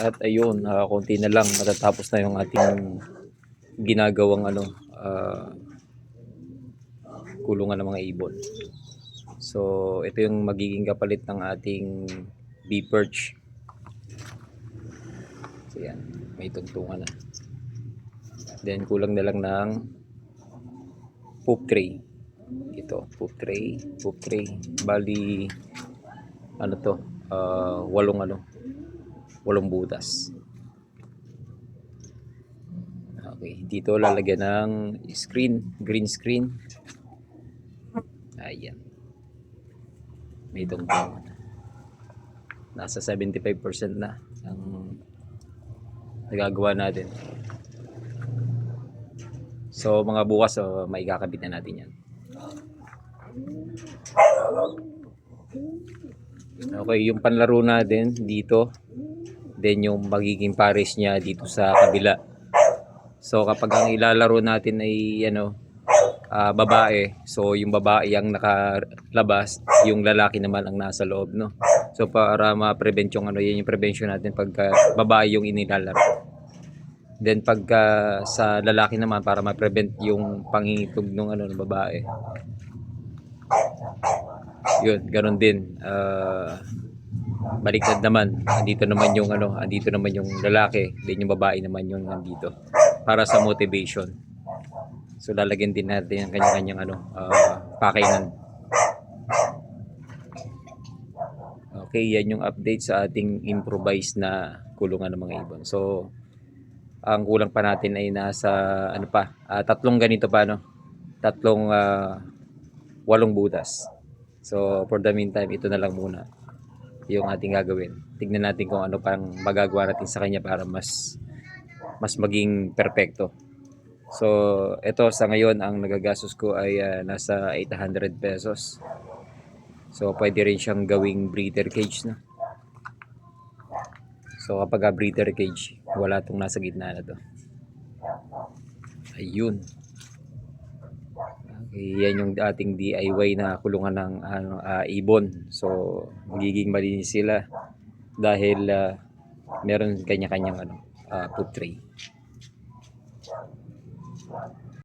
At ayun, ah, konti na lang matatapos na yung ating ginagawang ano, ah, kulungan ng mga ibon. So, ito yung magiging kapalit ng ating bee perch. So, yan. May tungtungan na. Then, kulang na lang ng poop tray. Ito, poop tray, poop tray. Bali, ano to, ah, walong ano, walong butas. Okay, dito lalagyan ng screen, green screen. Ayan. May tungtungan. Nasa 75% na ang nagagawa natin. So mga bukas oh, maikakabit na natin yan. Okay, yung panlaro natin dito, then yung magiging pares niya dito sa kabila. So kapag ang ilalaro natin ay ano, ah, babae, so yung babae ang nakalabas, yung lalaki naman ang nasa loob, no? So para ma-prevent yung ano, yun yung prevention natin pagka babae yung inilalaro. Then pagka sa lalaki naman para ma-prevent yung pangingitog ng ano ng babae. Yun, ganun din. Ah, baliktad naman. Andito naman yung ano, andito naman yung lalaki, then yung babae naman yung nandito para sa motivation. So lalagyan din natin ang kanya-kanyang ano, ah, pakainan. Okay, yan yung update sa ating improvised na kulungan ng mga ibon. So ang kulang pa natin ay nasa ano pa, ah, tatlong ganito pa no. Tatlong ah, walong butas. So for the meantime, ito na lang muna yung ating gagawin. Tignan natin kung ano pang magagawa natin sa kanya para mas mas maging perpekto. So, ito sa ngayon ang nagagastos ko ay ah, nasa 800 pesos. So, pwede rin siyang gawing breeder cage na. So, kapag breeder cage, wala tong nasa gitna na to. Ayun. Yan yung ating DIY na kulungan ng ano, uh, ibon. So, magiging malinis sila dahil uh, meron kanya-kanyang ano, uh, food tray.